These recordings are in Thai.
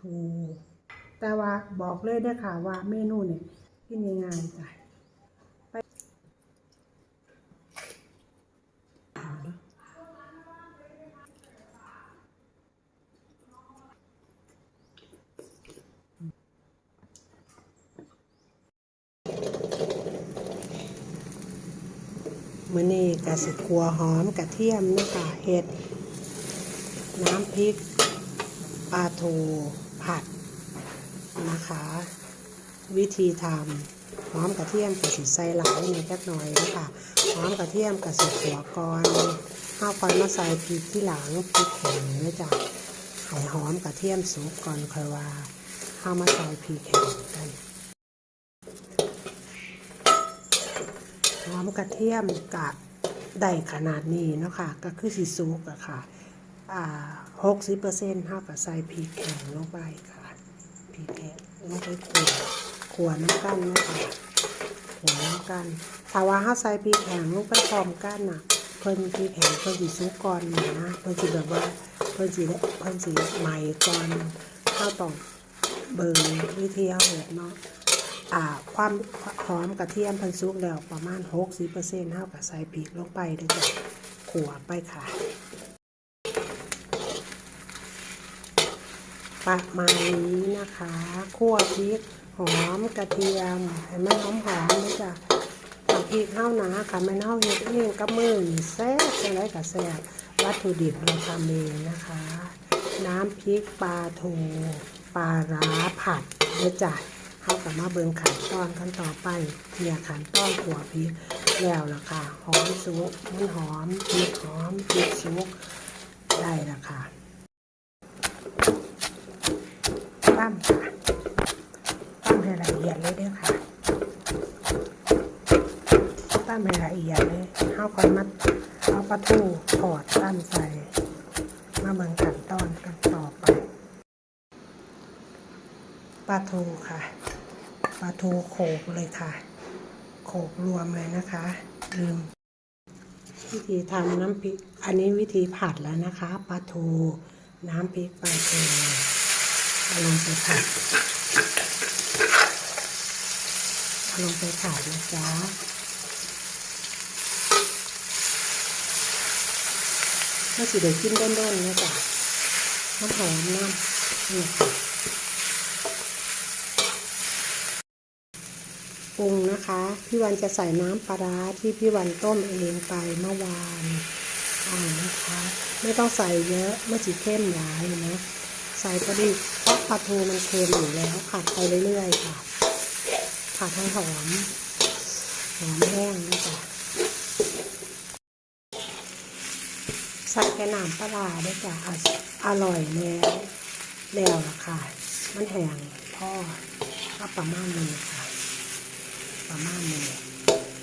ทู แต่ว่าบอกเลยเด้อค่ะว่าเมนูเนี่ยกินง่ายๆจ้ะไปเอาเด้อมื้อนี้กะสิขัวหอมกระเทียมเนะคะเห็ด น้ำพริกปลาทู ผัดนะคะ วิธีทำหอมกระเทียมกะสิใส่หลายนิดหน่อยนะคะหอมกระเทียมกะสิขัวก่อนข้าวก่อนมาใส่พริกที่หลังพริกแข็งเนะจ้ะให้หอมกระเทียมสุกก่อนค่อยว่าข้าวมาใส่พริกแข็งกันหอมกระเทียมกะได้ขนาดนี้เนาะค่ะ ก็คือสีซุกอะค่ะ หกสิบเปอร์เซ็นต์เท่ากับใส่พริกแข็งลงไปค่ะพริกแข็งลงไปขวขวน้ำกันนะคะขวน้ำกันถ้าว่าถ้าใส่พริกแข็งลงไปพร้อมกันน่ะ เพิ่นพริกแข็งเพิ่นสีซุกก่อนนะเพิ่นสีแบบว่าเพิ่นสีได้เพิ่นสีใหม่ก่อนข้าวต้องเบิ่งวิธีเอาเห็ดเนาะอ่าความหอมกระเทียมเพันซุกแล้วประมาณ 60%เท่ากับใส่พริกลงไปเด้อจ้ะขัวไปค่ะ ประมาณนี้นะคะคั่วพริกหอมกระเทียมให้มันหอมหอมเลยจ้ะทำพริกข้าวหนาค่ะไม่เน่าเฮ็ดเองกับมือแซ่บจังไรกับแซ่บวัตถุดิบเราทำเองนะคะ น้ำพริกปลาทูปลาร้าผัดเด้อจ้ะเข้ากับมาเบิงขันตอนขั้นต่อไปเนี่ยขันต้อนขัวพริกแล้วล่ะค่ะหอมสุกมันหอมพริกหอมพริกสุกได้ละค่ะ ปั้มค่ะปั้มให้ละเอียดเลยเด้อค่ะปั้มให้ละเอียดเลยเขาค่อยมัดเอาปลาทูถอดตั้มใส่มาเบิ่งขั้นตอนกันต่อไปปลาทูค่ะปลาทูโขกเลยค่ะ โขกรวมเลยนะคะ ลืม วิธีทำน้ำพริก อันนี้วิธีผัดแล้วนะคะปลาทู น้ำพริกปลาทูเอา ลงไปผัดลงไปผัดนะจ๊ะเมื่อสิเดี๋ยวกินด้านๆนะจ๊ะน้ำหอมน้ำนี่ค่ะปรุงนะคะ พี่วันจะใส่น้ำปลาร้าที่พี่วันต้มเองไปเมื่อวานอ่านะคะ ไม่ต้องใส่เยอะไม่จีเข้มหลายนะ ใส่พอดีเพราะปลาทูมันเค็มอยู่แล้วผัดไปเรื่อยๆค่ะผัดให้หอมหอมแห้งนะจ๊ะใส่แค่น้ำปลาด้วยจ้ะอร่อยแล้วแล้วล่ะค่ะ มันแห้งพ่อก็ประมาณนี้ค่ะ ประมาณนี้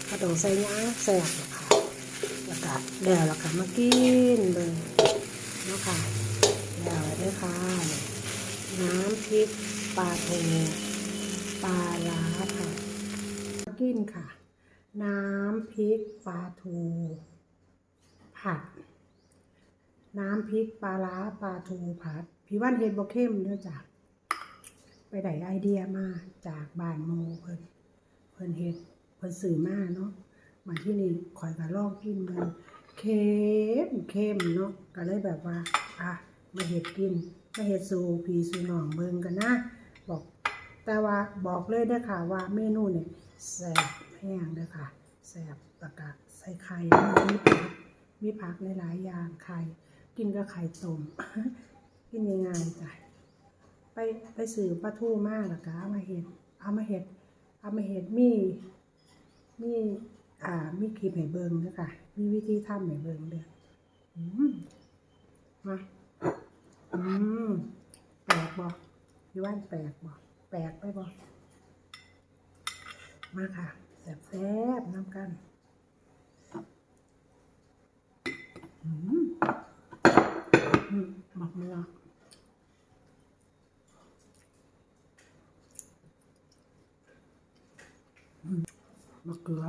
ก็ต้องใส่ย่างแซ่บหรอกค่ะแล้วก็แล้วแล้วก็มากินเบิ่งเนาะค่ะ แล้วเด้อค่ะ น้ำพริกปลาทูปลาล้าค่ะกินค่ะ น้ำพริกปลาทู ผัด น้ำพริกปลาล้าปลาทูผัด พี่วันเฮ็ดบ่เข้มเด้อจ้ะไปได้ไอเดียมาจากบ้านโมเพิ่นเพิ่นเฮ็ดเพิ่นสื่อมาเนาะมาที่นี่ข่อยก็ลองกินมันเค็มเค็มเนาะก็เลยแบบว่าอะ มาเฮ็ดกินมาเฮ็ดสู่พี่สู่น้องเบิงกันนะ บอกแต่ว่าบอกเลยเด้อค่ะว่าเมนูเนี่ยแซ่บแห้งเด้อค่ะแซ่บตะกะใส่ไข่มีผักมีผักหลายๆอย่างไข่กินกับไข่ต้มกินง่ายๆจ้ะไปไปซื้อปลาทูมาแล้วก็เอามาเฮ็ดเอามาเฮ็ดเอามาเห็ดมีมีอ่ามีคลิปให้เบิงเด้อค่ะ มีวิธีทำให้เบิงเด้ออืมมา อืมแปลกบ่พี่ว่านแปลกบ่แปลกไปบ่มาค่ะแซ่บแซ่บๆน้ำกันอืมอืมหมักเนื้อมะเขือ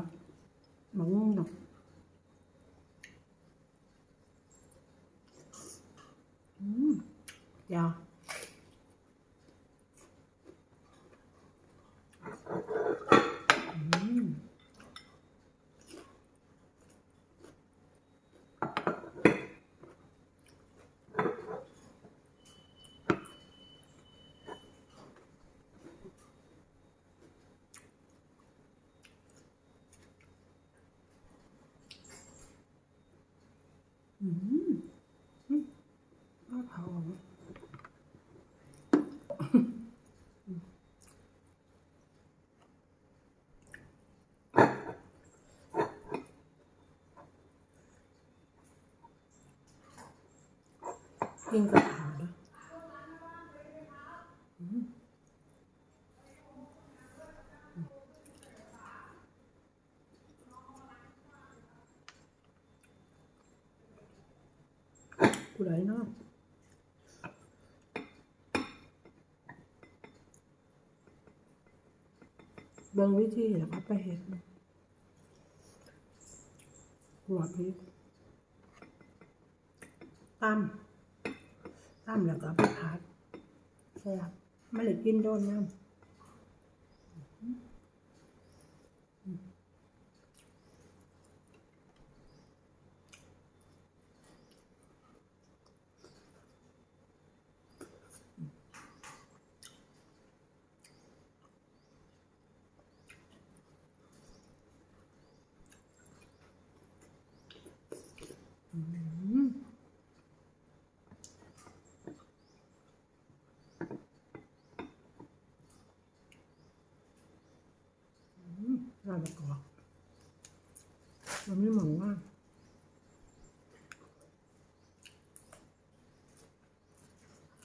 야. 음. 음. กินกับเผาด้วยกูไหลเนาะบิ่งวิธีแล้วก็ไปเห็ดหัวพริกตั้ม ตั้มแล้วก็เอาไปพัดแซ่บไม่เลยกินโดนน้ำ อืมอื มน่าจะกอบมันไม่เหมือนว่า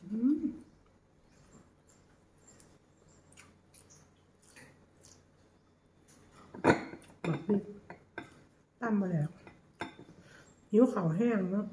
อืมบักพริกตั้มมาแล้วหิวข่าแห้งเนาะ